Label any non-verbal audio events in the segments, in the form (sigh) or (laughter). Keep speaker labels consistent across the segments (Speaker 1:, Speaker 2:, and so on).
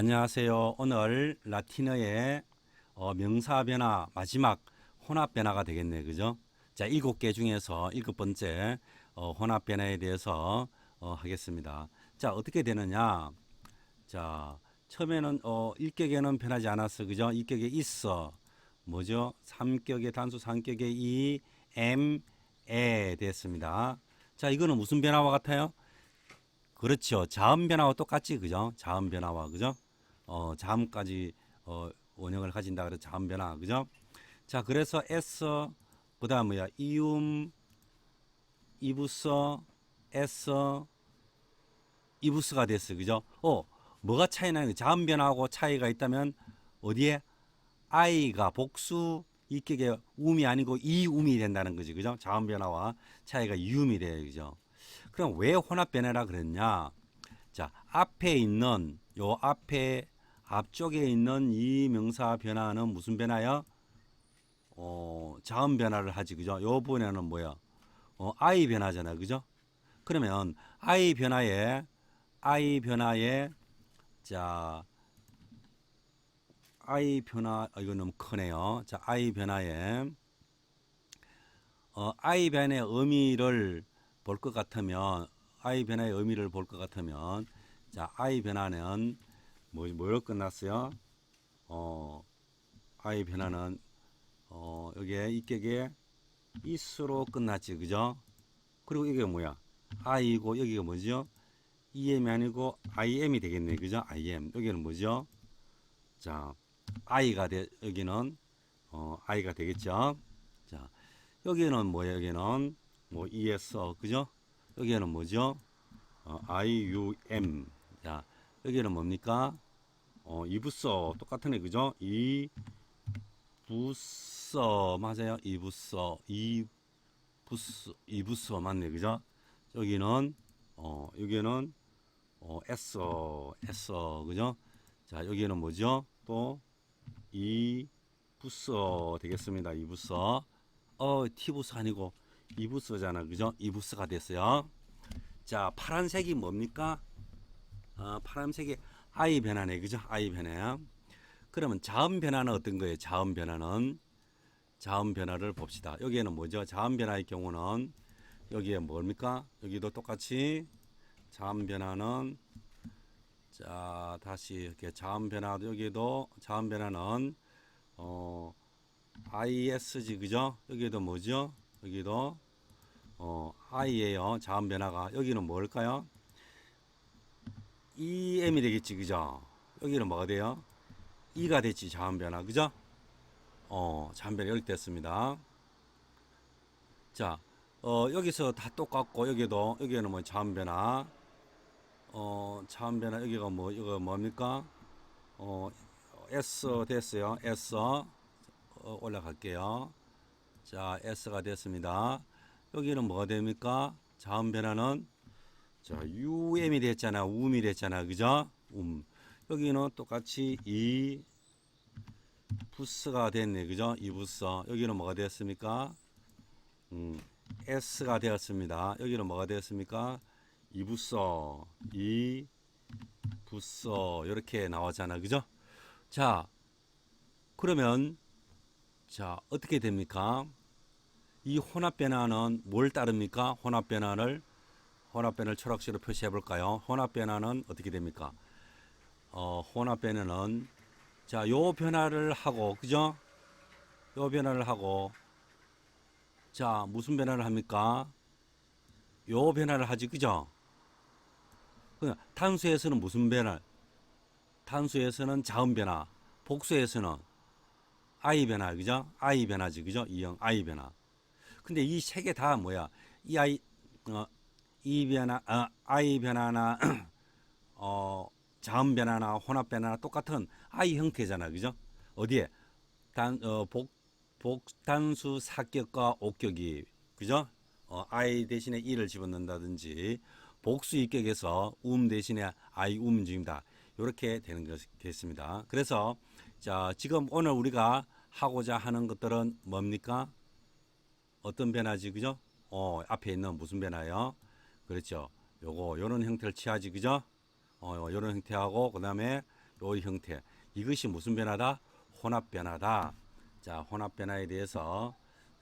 Speaker 1: 안녕하세요. 오늘 라틴어의 어, 명사 변화 마지막 혼합 변화가 되겠네, 그죠? 자, 일곱 개 중에서 일곱 번째 어, 혼합 변화에 대해서 어, 하겠습니다. 자, 어떻게 되느냐? 자, 처음에는 어, 일격에는 변하지 않았어, 그죠? 일격에 있어. 뭐죠? 삼격의 단수 삼격의 이, m, 에 됐습니다. 자, 이거는 무슨 변화와 같아요? 그렇죠. 자음 변화와 똑같지, 그죠? 자음 변화와, 그죠? 어, 자음까지 어, 원형을 가진다 그래서 자음 변화, 그죠? 자, 그래서 s 그 다음 뭐야? 이움, 이부서, s, 이부스가 됐어, 그죠? 어, 뭐가 차이 나는? 자음 변화하고 차이가 있다면 어디에 i가 복수 이격의 um이 아니고 이um이 된다는 거지, 그죠? 자음 변화와 차이가 이um이 돼요, 그죠? 그럼 왜 혼합 변화라 그랬냐? 자, 앞에 있는 요 앞에 앞쪽에 있는 이 명사 변화는 무슨 변화야? 어, 자음 변화를 하지, 그죠? 요 부분에는 뭐야? 어, i 변화잖아, 그죠? 그러면 i 변화에 i 변화에 자 i 변화 아, 이거 너무 크네요. 자, i 변화에 어, i 변화의 의미를 볼 것 같으면 i 변화의 의미를 볼 것 같으면 자 i 변화는 뭐 뭐로 끝났어요? 어 i 변화는 어 여기에 이격에 is로 끝났지 그죠? 그리고 이게 뭐야? i고 여기가 뭐죠? em이 아니고 im이 되겠네 그죠? im 여기는 뭐죠? 자 i가 돼 여기는 어 i가 되겠죠? 자 여기는 뭐야 여기는 뭐 es 그죠? 여기에는 뭐죠? 어, ium 자 여기는 뭡니까? 어, 이부서 똑같은 애 그죠? 이부서 맞아요? 이부서 이부서 이부서 맞네 그죠? 여기는 어 여기는 어 에서 에서 그죠? 자 여기는 뭐죠? 또 이부서 되겠습니다. 이부서 어 티부서 아니고 이부스잖아, 그죠? 이부스가 됐어요. 자, 파란색이 뭡니까? 어, 파란색이 I 변화네, 그죠? I 변화. 그러면 자음 변화는 어떤 거예요? 자음 변화는 자음 변화를 봅시다. 여기에는 뭐죠? 자음 변화의 경우는 여기에 뭡니까? 여기도 똑같이 자음 변화는 자 다시 이렇게 자음 변화 여기도 자음 변화는 어 ISG 그죠? 여기도 뭐죠? 여기도 어, i예요. 자음 변화가 여기는 뭘까요? Em이 되겠지, 그죠? 여기는 뭐가 돼요? e가 됐지, 자음 변화, 그죠? 어, 자음 변화 이렇게 됐습니다. 자, 어, 여기서 다 똑같고 여기도 여기는 뭐 자음 변화, 어, 자음 변화 여기가 뭐 이거 뭡니까? 어, s 됐어요. s 어, 올라갈게요. 자, S가 됐습니다. 여기는 뭐가 됩니까? 자음 변화는 자, UM이 됐잖아. um이 됐잖아. 그죠? 음. 여기는 똑같이 이 부스가 됐네. 그죠? 이 부스. 여기는 뭐가 되었습니까? 음. S가 되었습니다. 여기는 뭐가 되었습니까? 이 부스. 이 부스. 이렇게 나왔잖아. 그죠? 자, 그러면 자, 어떻게 됩니까? 이 혼합 변화는 뭘 따릅니까? 혼합 변화를 혼합 변화를 초록색으로 표시해 볼까요? 혼합 변화는 어떻게 됩니까? 어, 혼합 변화는 자, 요 변화를 하고 그죠? 요 변화를 하고 자, 무슨 변화를 합니까? 요 변화를 하지 그죠? 그 탄수에서는 무슨 변화? 탄수에서는 자음 변화, 복수에서는 I 변화, 그죠? I 변화지, 그죠? 이형 I 변화. 근데 이 세 개 다 뭐야? 이 I, 어, 이 변화, 어, I 변화나, (clears throat) 어, 자음 변화나 혼합 변화나 똑같은 I 형태잖아, 그죠? 어디에? 단, 어, 복, 복단수 사격과 옥격이, 그죠? 어, I 대신에 이를 집어넣는다든지, 복수 입격에서 음 대신에 I 음 중입니다. 이렇게 되는 것겠습니다. 그래서 자, 지금 오늘 우리가 하고자 하는 것들은 뭡니까? 어떤 변화지, 그죠? 어, 앞에 있는 무슨 변화요? 그렇죠. 요거, 요런 형태를 취하지, 그죠? 어, 요런 형태하고, 그 다음에 로이 형태. 이것이 무슨 변화다? 혼합 변화다. 자, 혼합 변화에 대해서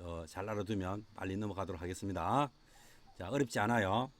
Speaker 1: 어, 잘 알아두면 빨리 넘어가도록 하겠습니다. 자, 어렵지 않아요.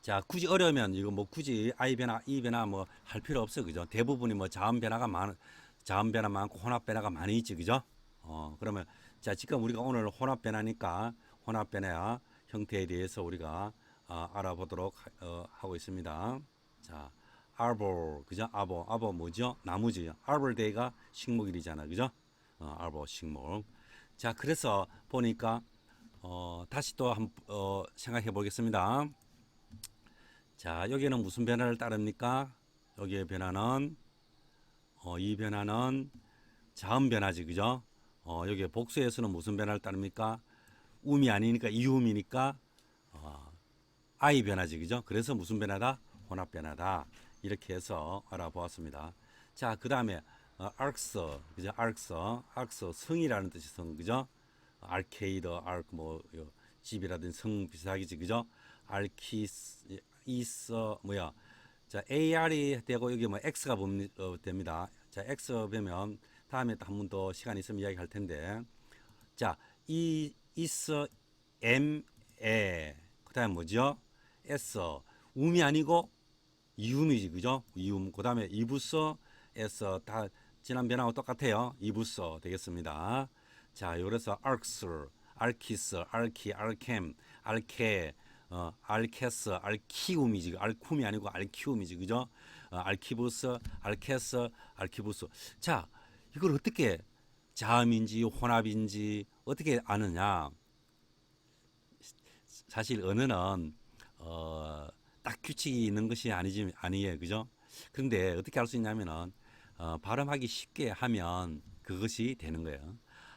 Speaker 1: 자, 굳이 어려우면 이거 뭐 굳이 I 변화, E 변화 뭐 할 필요 없어. 그죠? 대부분이 뭐 자음 변화가 많, 자음 변화 많고 혼합 변화가 많이 있지. 그죠? 어, 그러면 자, 지금 우리가 오늘 혼합 변화니까 혼합 변화 형태에 대해서 우리가 어, 알아보도록 하- 어, 하고 있습니다. 자, arbor, 그죠? arbor, arbor 뭐죠? 나무지. arbor day가 식목일이잖아. 그죠? 어, arbor 식목. 자, 그래서 보니까 어, 다시 또 한, 어, 생각해 보겠습니다. 자, 여기는 무슨 변화를 따릅니까? 여기의 변화는 어, 이 변화는 자음 변화지, 그죠? 어, 여기 복수에서는 무슨 변화를 따릅니까? 음이 아니니까 이음이니까 어, I 변화지, 그죠? 그래서 무슨 변화다? 혼합 변화다. 이렇게 해서 알아보았습니다. 자, 그 다음에 어, arcs, 그죠? arcs, arcs 성이라는 뜻이 성, 그죠? arcade, arc 뭐 요, 집이라든지 성 비슷하겠지, 그죠? archis, is 뭐야? 자, AR이 되고 여기 뭐 X가 봅니- 어, 됩니다. 자, X 보면 다음에 또 한 번 더 시간 있으면 이야기할 텐데. 자, 이 is M 에 그다음에 뭐죠? S 음이 아니고 이음이지 그죠? 이음 그다음에 이부서 S 다 지난 변화하고 똑같아요. 이부서 되겠습니다. 자, 그래서 arcs, archis, archi, archem, arche, 어, 알케스, 알키움이지, 알쿰이 아니고 알키움이지, 그죠? 어, 알키부스, 알케스, 알키부스. 자, 이걸 어떻게 자음인지 혼합인지 어떻게 아느냐? 사실 언어는 어, 딱 규칙이 있는 것이 아니지 아니에요, 그죠? 그런데 어떻게 할수 있냐면은 어, 발음하기 쉽게 하면 그것이 되는 거예요.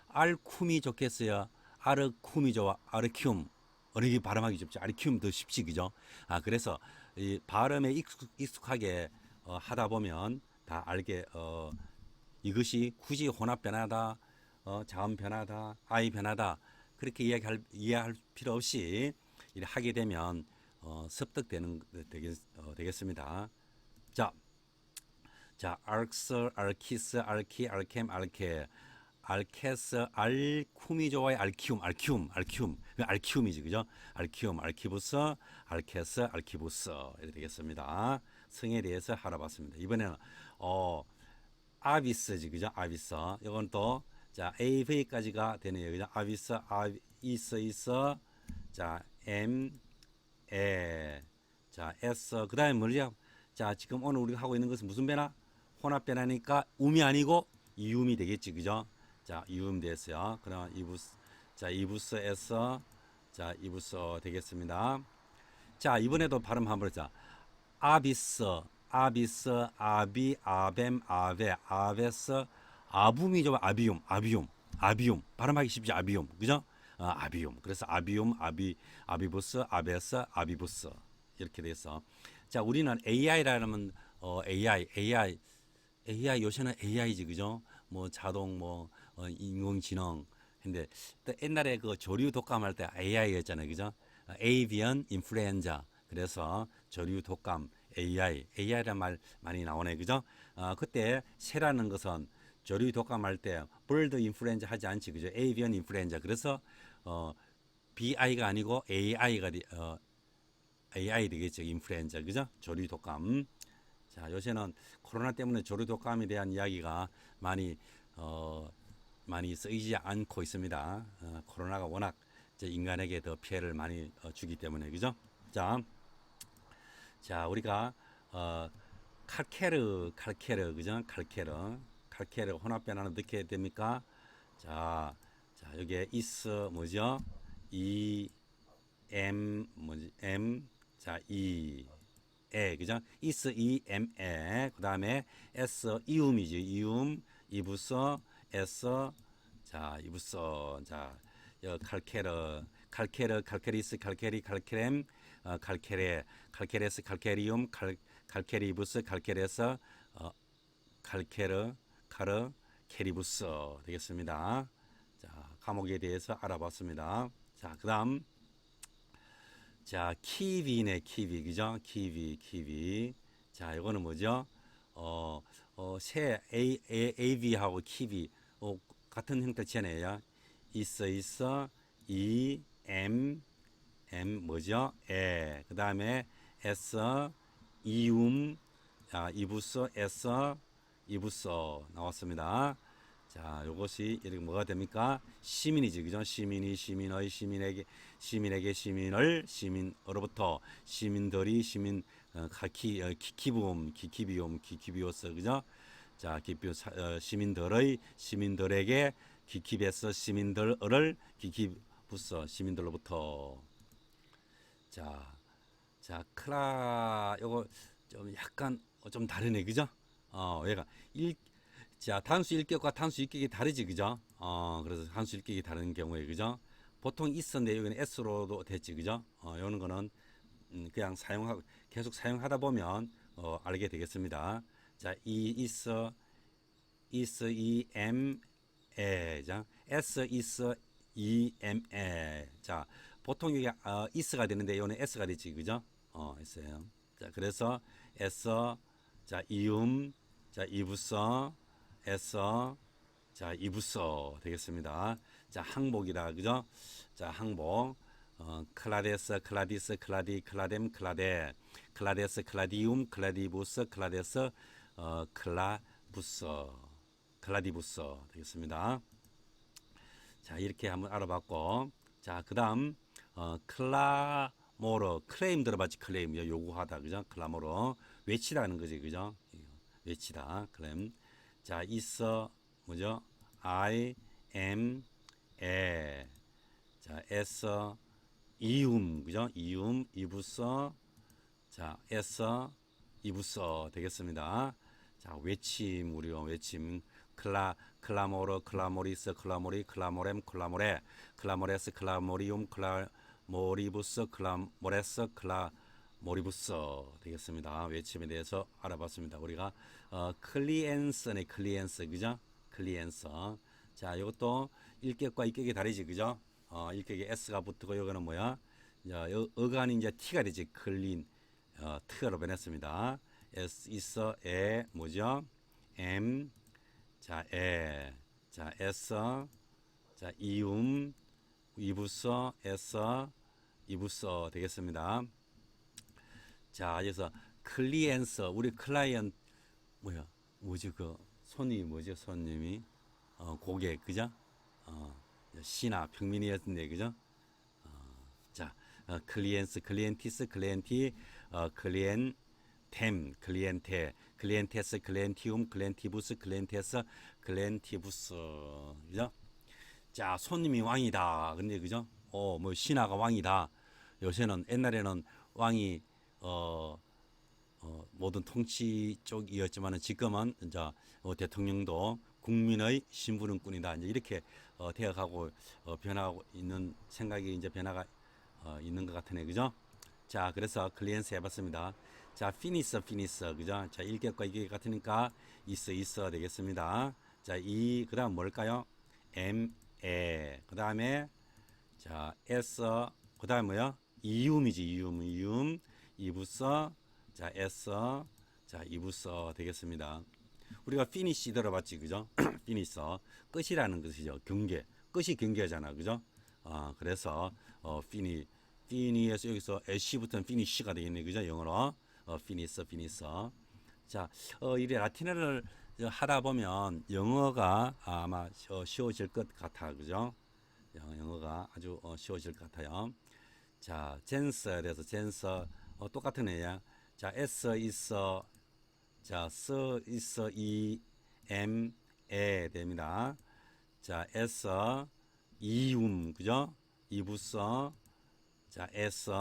Speaker 1: 알쿰이 좋겠어요. 아르쿰이 좋아. 어느 게 발음하기 쉽지? 아르키움 더 쉽지, 그죠? 아 그래서 이 발음에 익숙, 익숙하게 어, 하다 보면 다 알게 어, 이것이 굳이 혼합 변화다, 어, 자음 변화다, 아이 변화다 그렇게 이야기할 이해할 필요 없이 이렇게 하게 되면 어, 습득되는 되겠, 어, 되겠습니다. 자, 자, arcs, archis, archi, archem, arche, 알케스, 알쿰이 좋아요. 알키움, 알키움, 알키움. 그 알키움이지, 그죠? 알키움, 알키부스, 알케스, 알키부스. 이렇게 되겠습니다. 성에 대해서 알아봤습니다. 이번에는, 어, 아비스지, 그죠? 아비스. 이건 또, 자, AV까지가 되네요. 그죠? 아비스, 아, 이스, 이스. 자, M, 에. 자, S. 그 다음에 뭐죠? 자, 지금 오늘 우리가 하고 있는 것은 무슨 변화? 혼합 변화니까 음이 아니고 이음이 되겠지, 그죠? 자, 이음 됐어요. 그럼 이부스, 자, 이부스에서, 자, 이부스 되겠습니다. 자, 이번에도 발음 한번 해자. 아비스, 아비스, 아비, 아뱀, 아베, 아베스, 아붐이 죠 아비움, 아비움, 아비움. 발음하기 쉽지, 아비움. 그죠? 어, 아비움. 그래서 아비움, 아비, 아비부스, 아베스, 아비부스. 이렇게 돼서. 자, 우리는 AI라는, 어, AI, AI, AI 요새는 AI지, 그죠? 뭐 자동, 뭐, 어, 인공지능. 근데 또 옛날에 그 조류 독감할 때 AI였잖아요, 그죠? 어, Avian Influenza. 그래서 조류 독감 AI, AI란 말 많이 나오네, 그죠? 어, 그때 새라는 것은 조류 독감할 때 bird influenza 하지 않지, 그죠? Avian Influenza. 그래서 어, BI가 아니고 AI가 어, AI 되겠죠, 인플루엔자, 그죠? 조류 독감. 자, 요새는 코로나 때문에 조류 독감에 대한 이야기가 많이 어, 많이 쓰이지 않고 있습니다. 어, 코로나가 워낙 인간에게 더 피해를 많이 어, 주기 때문에 그죠? 자, 자 우리가 어, 칼케르, 칼케르, 그죠? 칼케르, 칼케르 혼합 변화는 어떻게 됩니까? 자, 자 여기에 is 뭐죠? 이 M 뭐지? M 자 E 에 그죠? is E M 에 그다음에 S 이음이죠. 이음 이부서 S 자 이부서 자 여, 칼케르 칼케르 칼케리스 칼케리 칼케렘 어, 칼케레 칼케레스 칼케리움 칼 칼케리부스 칼케레스 어, 칼케르 카르 케리부스 되겠습니다. 자 과목에 대해서 알아봤습니다. 자 그다음 자, 키위네, 키위. 그죠? 키위, 키위. 자, 이거는 뭐죠? 어, 어, 새 A, A, AV하고 키비 어, 같은 형태 지어내야 있어 있어 이 M M 뭐죠? 에. 그 다음에 S 이움 자 이부서 S 이부서 나왔습니다. 자, 요것이 이렇게 뭐가 됩니까? 시민이지, 그죠? 시민이 시민의 시민에게 시민에게 시민을 시민으로부터 시민들이 시민 어, 카키 어, 키키비움 키키비움 키키비오스 그죠? 자, 기비 어, 시민들의 시민들에게 키키베스 시민들을 키키부서 시민들로부터 자, 자, 크라 요거 좀 약간 어, 좀 다르네, 그죠? 어, 얘가 일 자, 단수 일격과 단수 일격이 다르지, 그죠? 어, 그래서 단수 일격이 다른 경우에, 그죠? 보통 있었는데 여기는 S로도 됐지, 그죠? 어, 요는 거는 음, 그냥 사용하고 계속 사용하다 보면 어, 알게 되겠습니다. 자, 이 있어 is e m 에 자, s is e m 에 자, 보통 이게 어, is가 되는데 요는 s가 되지, 그죠? 어, s예요. 자, 그래서 s 자, 이음 자, 이부서 에서 자 이부서 되겠습니다. 자 항복이다 그죠? 자 항복 어, 클라데스 클라디스 클라디 클라뎀 클라데 클라데스 클라디움 클라디부스 클라데스 어, 클라부서 클라디부서 되겠습니다. 자 이렇게 한번 알아봤고 자 그 다음 어, 클라모로 클레임 들어봤지 클레임 요구하다 그죠? 클라모로 외치다는 거지 그죠? 외치다 클레임 자, 있어 뭐죠? I am a. 자, s 이음 그죠? 이음 이부서 자, s 이부서 되겠습니다. 자, 외침 우리가 외침 클라 클라모르 클라모리스 클라모리 클라모렘 클라모레 클라모레스 클라모리움 클라모리부스 클라모레스 클라 모리부스 되겠습니다. 외침에 대해서 알아봤습니다. 우리가 어, 클리엔스네 클리엔스 그죠? 클리엔스. 자, 이것도 일격과 이격이 다르지 그죠? 어, 일격에 s가 붙고 이거는 뭐야? 자, 어간이 이제 t가 되지 클린 어, 트로 변했습니다. s 있어 에 뭐죠? m 자, 에. 자, s 자, 이음 이부서 s 이부서 되겠습니다. 자, 그래서 클리엔서. 우리 클라이언 뭐야? 뭐지 그 손이 뭐죠 손님이? 어, 고객 그죠? 어, 시나 평민이었는데 그죠? 어, 자 어, 클리엔스 클리엔티스 클리엔티 어, 클리엔템 클리엔테 클리엔테스 클리엔티움 클리엔티부스 클리엔테스 클리엔티부스 그죠? 자 손님이 왕이다 근데 그죠? 어 뭐 신하가 왕이다 요새는 옛날에는 왕이 어, 어, 모든 통치 쪽이었지만은 지금은 이제 어, 대통령도 국민의 심부름꾼이다 이제 이렇게 어, 되어가고 어, 변하고 있는 생각이 이제 변화가 어, 있는 것 같으네 그죠? 자 그래서 클리엔스 해봤습니다. 자 피니스 피니스 그죠? 자 일격과 이격 같으니까 있어 있어 되겠습니다. 자 이 그 다음 뭘까요? M 에 그다음에 자 S 그 다음 뭐요? 이음이지 이음 이음 이부서 자 S 자 이부서 되겠습니다. 우리가 피니시 들어봤지 그죠? (clears throat) 피니서 끝이라는 것이죠. 경계 끝이 경계잖아 그죠? 어, 그래서 어, 피니 피니에서 여기서 애쉬부터는 피니시가 되겠네 그죠? 영어로 어, 피니서 피니서 자 어, 이래 라틴어를 하다 보면 영어가 아마 쉬워질 것 같아 그죠? 영어가 아주 어, 쉬워질 것 같아요. 자, 젠서에 대해서 젠서 어, 똑같은 애야. 자, S 있어. 자, 스 있어 이 M 에 됩니다. 자, S 이움 그죠? 이부서 자, S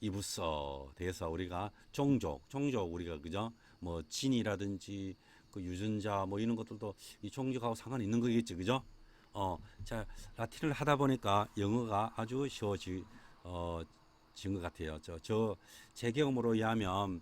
Speaker 1: 이부서 돼서 우리가 종족, 종족 우리가 그죠? 뭐 진이라든지 그 유전자 뭐 이런 것들도 이 종족하고 상관 있는 거겠지, 그죠? 어, 자, 라틴을 하다 보니까 영어가 아주 쉬워지 어 진것 같아요. 저, 저, 제 경험으로 의하면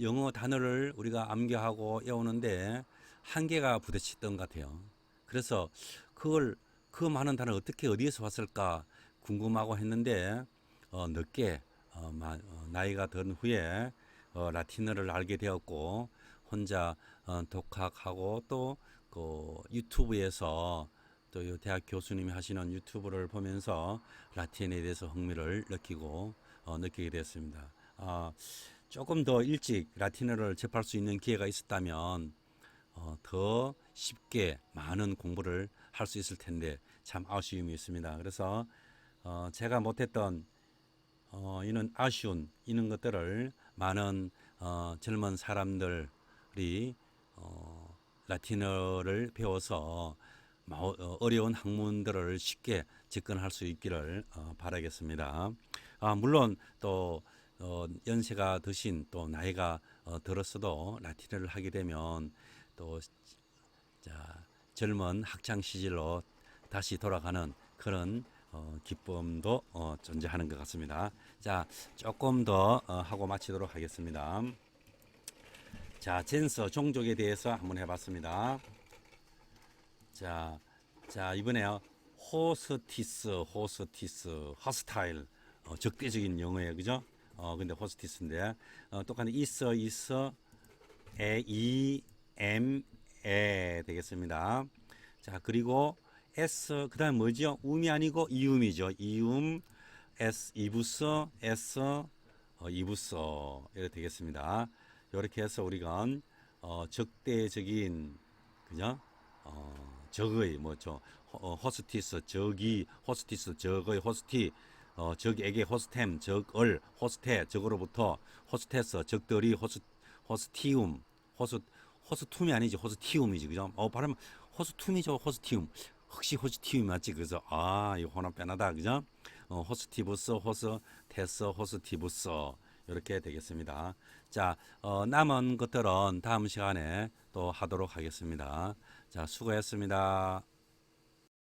Speaker 1: 영어 단어를 우리가 암기하고 외우는데 한계가 부딪혔던 것 같아요. 그래서 그걸, 그 많은 단어 어떻게 어디에서 왔을까 궁금하고 했는데, 어, 늦게, 어, 마, 어, 나이가 든 후에, 어, 라틴어를 알게 되었고, 혼자 어, 독학하고 또 그 유튜브에서 또이 대학 교수님이 하시는 유튜브를 보면서 라틴에 대해서 흥미를 느끼고 어, 느끼게 되었습니다. 아, 조금 더 일찍 라틴어를 접할 수 있는 기회가 있었다면 어, 더 쉽게 많은 공부를 할 수 있을 텐데 참 아쉬움이 있습니다. 그래서 어, 제가 못했던 어, 이는 아쉬운 이런 것들을 많은 어, 젊은 사람들이 어, 라틴어를 배워서 마- 어, 어려운 학문들을 쉽게 접근할 수 있기를 어, 바라겠습니다. 아, 물론 또 어, 연세가 드신 또 나이가 어, 들었어도 라틴어를 하게 되면 또 자, 젊은 학창 시절로 다시 돌아가는 그런 어, 기쁨도 어, 존재하는 것 같습니다. 자, 조금 더 어, 하고 마치도록 하겠습니다. 자, 젠서 종족에 대해서 한번 해봤습니다. 자, 자 이번에요. 호스티스, 호스티스, 허스타일, 어, 적대적인 영어예요, 그죠? 어, 근데 호스티스인데 어, 똑같은 있어, 있어, 에, 이, 엠, 에 되겠습니다. 자, 그리고 s 그다음 뭐죠? 음이 아니고 이음이죠. 이음, s 이부서, s 어, 이부서 이렇게 되겠습니다. 이렇게 해서 우리가 어, 적대적인 그죠? 어, 적의 뭐죠? 어, 호스티스 적이 호스티스 적의 호스티 어, 적에게 호스템 적을 호스테 적으로부터 호스테스 적들이 호스 호스티움 호스 호스툼이 아니지 호스티움이지 그죠? 어 발음 호스툼이죠 호스티움 혹시 호스티움 맞지 그죠? 아 이거 혼합 빼나다 그죠? 어, 호스티부스 호스 테스 호스티부스 이렇게 되겠습니다. 자 어, 남은 것들은 다음 시간에 또 하도록 하겠습니다. 자 수고했습니다.